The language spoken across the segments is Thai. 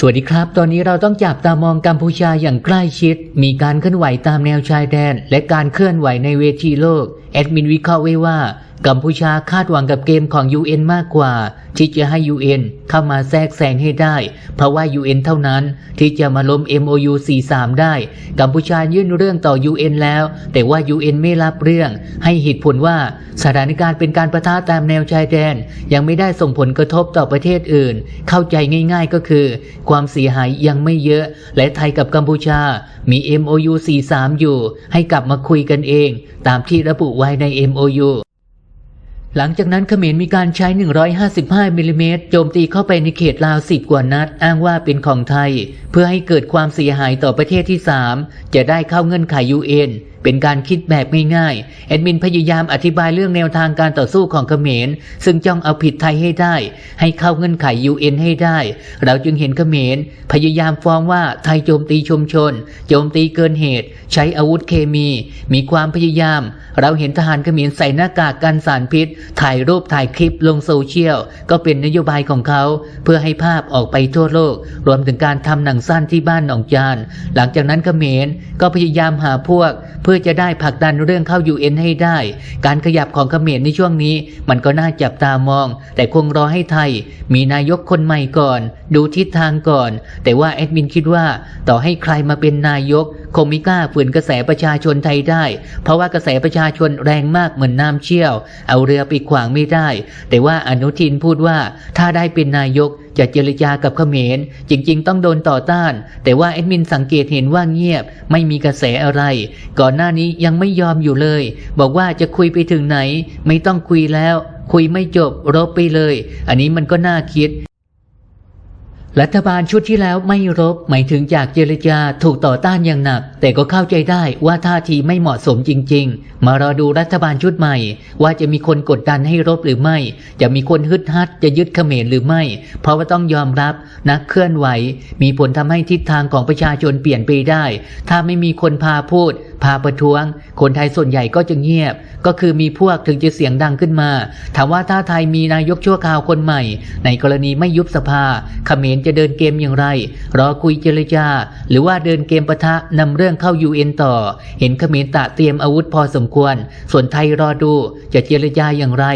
สวัสดีครับ ตอนนี้เราต้องจับตามองกัมพูชาอย่างใกล้ชิด มีการเคลื่อนไหวตามแนวชายแดน และการเคลื่อนไหวในเวทีโลก แอดมินวิเคราะห์ไว้ว่ากัมพูชาคาดหวังกับเกมของ UN มากกว่า ที่จะให้ UN เข้ามาแทรกแซงให้ได้ เพราะว่า UN เท่านั้นที่จะมาล้ม MOU 43 ได้ กัมพูชายื่นเรื่องต่อ UN แล้ว แต่ว่า UN ไม่รับเรื่อง ให้เหตุผลว่าสถานการณ์เป็นการประทะตามแนวชายแดน ยังไม่ได้ส่งผลกระทบต่อประเทศอื่น เข้าใจง่าย ๆก็คือ ความเสียหายยังไม่เยอะ และไทยกับกัมพูชา มี MOU 43 อยู่ ให้กลับมาคุยกันเอง ตามที่ระบุไว้ใน MOU หลังจากนั้นเขมรมีการใช้ 155มิลลิเมตรโจมตีเข้าไปในเขตลาวสิบกว่านัด อ้างว่าเป็นของไทย เพื่อให้เกิดความเสียหายต่อประเทศที่ 3 จะได้เข้าเงื่อนไข UN เป็นการคิดแบบง่ายๆแอดมินพยายามอธิบายเรื่องแนวทางการต่อสู้ของเขมร ซึ่งจ้องเอาผิดไทยให้ได้ ให้เข้าเงื่อนไข UN ให้ได้ เราจึงเห็นเขมร พยายามฟ้องว่าไทยโจมตีชุมชน โจมตีเกินเหตุ ใช้อาวุธเคมี มีความพยายาม เราเห็นทหารเขมรใส่หน้ากากกันสารพิษ ถ่ายรูปถ่ายคลิปลงโซเชียล ก็เป็นนโยบายของเขา เพื่อให้ภาพออกไปทั่วโลก รวมถึงการทำหนังสั้นที่บ้านหนองจาน หลังจากนั้นเขมรก็พยายามหาพวกเพื่ออจะได้ผลักดันเรื่องเข้า UN ให้ได้ การขยับของเขมรในช่วงนี้ มันก็น่าจับตามอง แต่คงรอให้ไทย มีนายกคนใหม่ก่อน ดูทิศทางก่อน แต่ว่าแอดมินคิดว่า ต่อให้ใครมาเป็นนายก คงไม่กล้าฝืนกระแสประชาชนไทยได้ เพราะว่ากระแสประชาชนแรงมากเหมือนน้ำเชี่ยว เอาเรือไปขวางไม่ได้ แต่ว่าอนุทินพูดว่าถ้าได้เป็นนายก จะเจรจากับเขมร จริง ๆ ต้องโดนต่อต้าน แต่ว่าแอดมินสังเกตเห็นว่าเงียบ ไม่มีกระแสอะไร ก่อนหน้านี้ยังไม่ยอมอยู่เลย บอกว่าจะคุยไปถึงไหน ไม่ต้องคุยแล้ว คุยไม่จบรบไปเลย อันนี้มันก็น่าคิด รัฐบาลชุดที่แล้วไม่รบ หมายถึงจากเจรจาถูกต่อต้านอย่างหนัก แต่ก็เข้าใจได้ว่าท่าทีไม่เหมาะสมจริง ๆ มารอดูรัฐบาลชุดใหม่ ว่าจะมีคนกดดันให้รบหรือไม่ จะมีคนฮึดฮัดจะยึดเขมรหรือไม่ เพราะว่าต้องยอมรับนักเคลื่อนไหว มีผลทำให้ทิศทางของประชาชนเปลี่ยนไปได้ ถ้าไม่มีคนพาพูดพาประท้วง คนไทยส่วนใหญ่ก็จะเงียบ ก็คือมีพวกถึงจะเสียงดังขึ้นมา ถามว่าถ้าไทยมีนายกชั่วคราวคนใหม่ ในกรณีไม่ยุบสภาเขมรจะเดินเกมอย่างไร รอคุยเจรจา หรือว่าเดินเกมปะทะนำเรื่องเข้า UN ต่อ เห็นเขมรตะเตรียมอาวุธพอสมควร ส่วนไทยรอดูจะเจรจาอย่างไร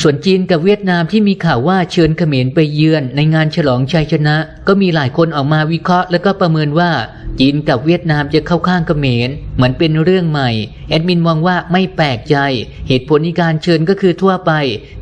ส่วนจีนกับเวียดนามที่มีข่าวว่าเชิญเขมรไปเยือนในงานฉลองชัยชนะ ก็มีหลายคนออกมาวิเคราะห์ และก็ประเมินว่าจีนกับเวียดนามจะเข้าข้างเขมรเหมือนเป็นเรื่องใหม่ แอดมินมองว่าไม่แปลกใจ เหตุผลในการเชิญก็คือทั่วไป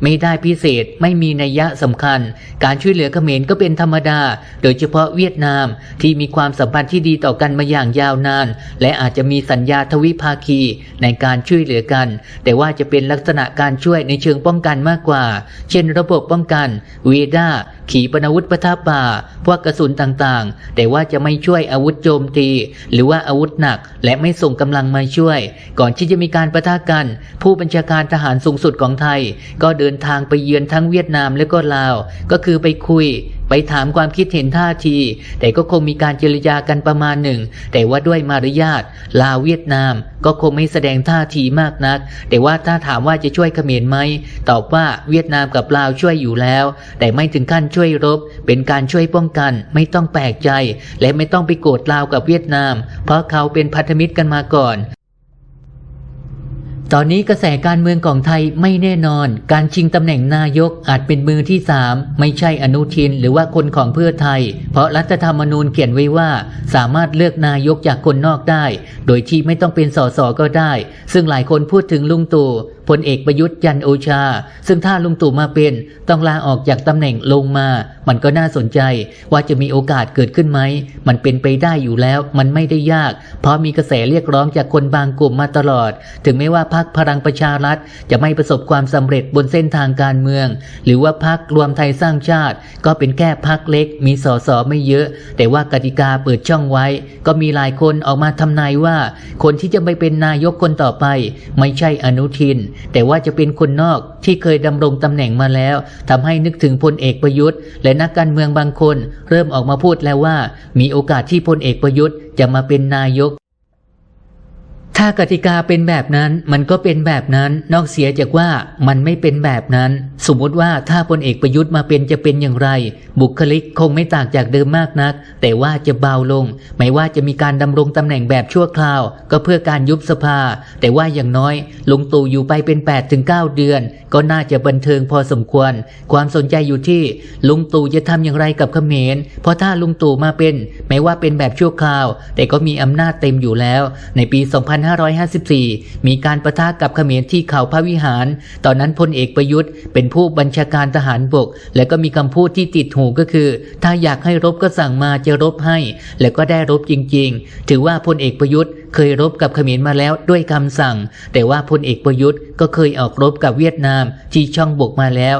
ไม่ได้พิเศษไม่มีนัยยะสำคัญ การช่วยเหลือเขมรก็เป็นธรรมดา โดยเฉพาะเวียดนามที่มีความสัมพันธ์ที่ดีต่อกันมาอย่างยาวนาน และอาจจะมีสัญญาทวิภาคีในการช่วยเหลือกัน แต่ว่าจะเป็นลักษณะการช่วยในเชิงป้องกันมากกว่า เช่นระบบป้องกันเวด้าขีปนาวุธปะทะป่า พวกกระสุนต่างๆ แต่ว่าจะไม่ช่วยอาวุธโจมตี หรือว่าอาวุธหนัก และไม่ส่งกำลังมาช่วย ก่อนที่จะมีการประทะกัน ผู้บัญชาการทหารสูงสุดของไทย ก็เดินทางไปเยือนทั้งเวียดนามและก็ลาว ก็คือไปคุย ไปถามความคิดเห็นท่าที แต่ก็คงมีการเจรจากันประมาณหนึ่ง แต่ว่าด้วยมารยาทลาวเวียดนาม ก็คงไม่แสดงท่าทีมากนัก แต่ว่าถ้าถามว่าจะช่วยเขมรไหมตอบว่าเวียดนามกับลาวช่วยอยู่แล้ว แต่ไม่ถึงขั้นช่วยรบ เป็นการช่วยป้องกัน ไม่ต้องแปลกใจ และไม่ต้องไปโกรธลาวกับเวียดนาม เพราะเขาเป็นพันธมิตรกันมาก่อน ตอนนี้กระแสการเมืองของไทยไม่แน่นอน การชิงตำแหน่งนายกอาจเป็นมือที่สามไม่ใช่อนุทินหรือว่าคนของเพื่อไทย เพราะรัฐธรรมนูญเขียนไว้ว่า สามารถเลือกนายกจากคนนอกได้ โดยที่ไม่ต้องเป็นสสก็ได้ ซึ่งหลายคนพูดถึงลุงตู่พลเอกประยุทธ์จันโอชา ซึ่งถ้าลุงตู่มาเป็น ต้องลาออกจากตำแหน่งลงมา มันก็น่าสนใจว่าจะมีโอกาสเกิดขึ้นไหม มันเป็นไปได้อยู่แล้ว มันไม่ได้ยาก เพราะมีกระแสเรียกร้องจากคนบางกลุ่มมาตลอด ถึงแม้ว่าพรรคพลังประชารัฐ จะไม่ประสบความสำเร็จบนเส้นทางการเมือง หรือว่าพรรครวมไทยสร้างชาติ ก็เป็นแค่พรรคเล็ก มีสสไม่เยอะ แต่ว่ากติกาเปิดช่องไว้ ก็มีหลายคนออกมาทำนายว่า คนที่จะไปเป็นนายกคนต่อไป ไม่ใช่อนุทินแต่ว่าจะเป็นคนนอกที่เคยดำรงตำแหน่งมาแล้วทำให้นึกถึงพลเอกประยุทธ์ และนักการเมืองบางคน เริ่มออกมาพูดแล้วว่า มีโอกาสที่พลเอกประยุทธ์จะมาเป็นนายก ถ้ากติกาเป็นแบบนั้นมันก็เป็นแบบนั้นนอกเสียจากว่ามันไม่เป็นแบบนั้น สมมติว่าถ้าพลเอกประยุทธ์มาเป็นจะเป็นอย่างไร บุคลิกคงไม่ต่างจากเดิมมากนัก แต่ว่าจะเบาลง ไม่ว่าจะมีการดำรงตำแหน่งแบบชั่วคราว ก็เพื่อการยุบสภา แต่ว่าอย่างน้อยลุงตู่อยู่ไปเป็น8ถึง9เดือน ก็น่าจะบันเทิงพอสมควร ความสนใจอยู่ที่ลุงตู่จะทำอย่างไรกับเขมรเพราะถ้าลุงตู่มาเป็นแม้ว่าเป็นแบบชั่วคราว แต่ก็มีอำนาจเต็มอยู่แล้ว ในปี 2 5 2554 มีการประทะกับเขมรที่เขาพระวิหาร ตอนนั้นพลเอกประยุทธ์เป็นผู้บัญชาการทหารบก และก็มีคำพูดที่ติดหูก็คือ ถ้าอยากให้รบก็สั่งมาจะรบให้ และก็ได้รบจริง ๆ ถือว่าพลเอกประยุทธ์เคยรบกับเขมรมาแล้วด้วยคำสั่ง แต่ว่าพลเอกประยุทธ์ก็เคยออกรบกับเวียดนามที่ช่องบกมาแล้ว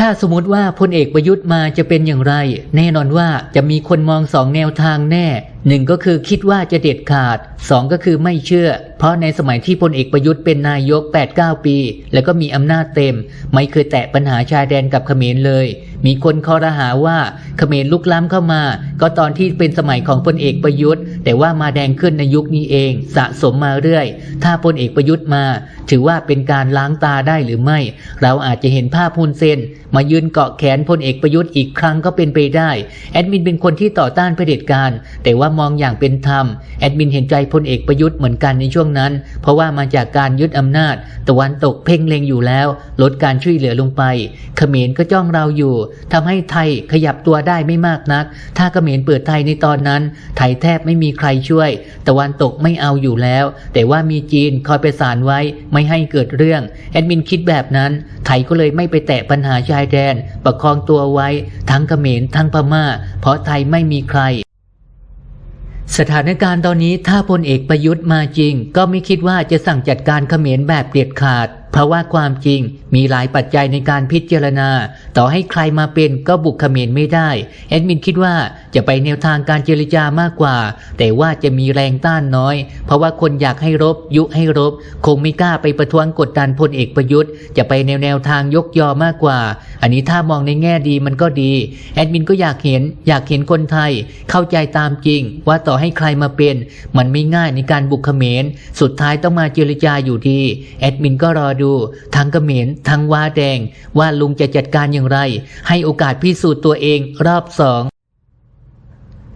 ถ้าสมมติว่าพลเอกประยุทธ์มาจะเป็นอย่างไร แน่นอนว่าจะมีคนมองสองแนวทางแน่หนึ่งก็คือคิดว่าจะเด็ดขาดสองก็คือไม่เชื่อ เพราะในสมัยที่พลเอกประยุทธ์เป็นนายก 8-9 ปี แล้วก็มีอำนาจเต็ม ไม่เคยแตะปัญหาชายแดนกับเขมรเลย มีคนคอรหาว่าเขมรลุกล้ำเข้ามา ก็ตอนที่เป็นสมัยของพลเอกประยุทธ์ แต่ว่ามาแดงขึ้นในยุคนี้เอง สะสมมาเรื่อย ถ้าพลเอกประยุทธ์มา ถือว่าเป็นการล้างตาได้หรือไม่ เราอาจจะเห็นภาพฮุนเซนมายืนเกาะแขนพลเอกประยุทธ์อีกครั้งก็เป็นไปได้แอดมินเป็นคนที่ต่อต้านเผด็จการ แต่ว่ามองอย่างเป็นธรรมแอดมินเห็นใจพลเอกประยุทธ์เหมือนกันในช่วงนั้น เพราะว่ามาจากการยึดอำนาจ ตะวันตกเพ่งเล็งอยู่แล้ว ลดการช่วยเหลือลงไป เขมรก็จ้องเราอยู่ทำให้ไทยขยับตัวได้ไม่มากนัก ถ้าเขมรเปิดไทยในตอนนั้น ไทยแทบไม่มีใครช่วย ตะวันตกไม่เอาอยู่แล้ว แต่ว่ามีจีนคอยไปสานไว้ไม่ให้เกิดเรื่อง แอดมินคิดแบบนั้น ไทยก็เลยไม่ไปแตะปัญหาชายแดน ประคองตัวไว้ ทั้งเขมรทั้งพม่า เพราะไทยไม่มีใครสถานการณ์ตอนนี้ถ้าพลเอกประยุทธ์มาจริง ก็ไม่คิดว่าจะสั่งจัดการเขมรแบบเด็ดขาด เพราะว่าความจริงมีหลายปัจจัยในการพิจารณา ต่อให้ใครมาเป็นก็บุกเขมรไม่ได้ แอดมินคิดว่าจะไปแนวทางการเจรจามากกว่า แต่ว่าจะมีแรงต้านน้อย เพราะว่าคนอยากให้รบ ยุให้รบ คงไม่กล้าไปประท้วงกดดันพลเอกประยุทธ์ จะไปแนวแนวทางยกยอมากกว่า อันนี้ถ้ามองในแง่ดีมันก็ดี แอดมินก็อยากเห็น อยากเห็นคนไทย เข้าใจตามจริง ว่าต่อให้ใครมาเป็น มันไม่ง่ายในการบุกเขมร สุดท้ายต้องมาเจรจาอยู่ดี แอดมินก็รอดูทั้งกระเหม็นทั้งวาแดง ว่าลุงจะจัดการอย่างไร ให้โอกาสพิสูจน์ตัวเองรอบสอง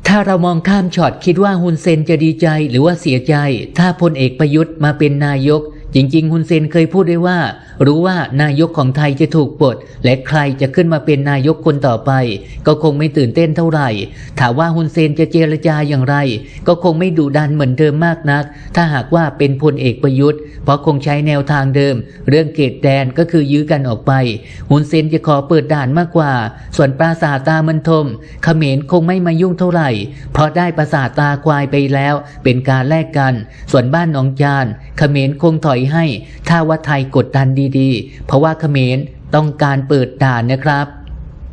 ถ้าเรามองข้ามช็อตคิดว่าฮุนเซนจะดีใจหรือว่าเสียใจ ถ้าพลเอกประยุทธ์มาเป็นนายก จริงๆฮุนเซนเคยพูดได้ว่า รู้ว่านายกของไทยจะถูกปลดและใครจะขึ้นมาเป็นนายกคนต่อไป ก็คงไม่ตื่นเต้นเท่าไหร่ ถามว่าฮุนเซนจะเจรจาอย่างไร ก็คงไม่ดุดันเหมือนเดิมมากนัก ถ้าหากว่าเป็นพลเอกประยุทธ์ เพราะคงใช้แนวทางเดิม เรื่องเกตแดนก็คือยื้อกันออกไปฮุนเซนจะขอเปิดด่านมากกว่า ส่วนปราสาทตามันทมเขมรคงไม่มายุ่งเท่าไหร่ เพราะได้ปราสาทตาควายไปแล้ว เป็นการแลกกัน ส่วนบ้านหนองจานเขมรคงถอยอยให้ ถ้าว่าไทยกดดันดีๆ เพราะว่าเขมรต้องการเปิดด่านนะครับ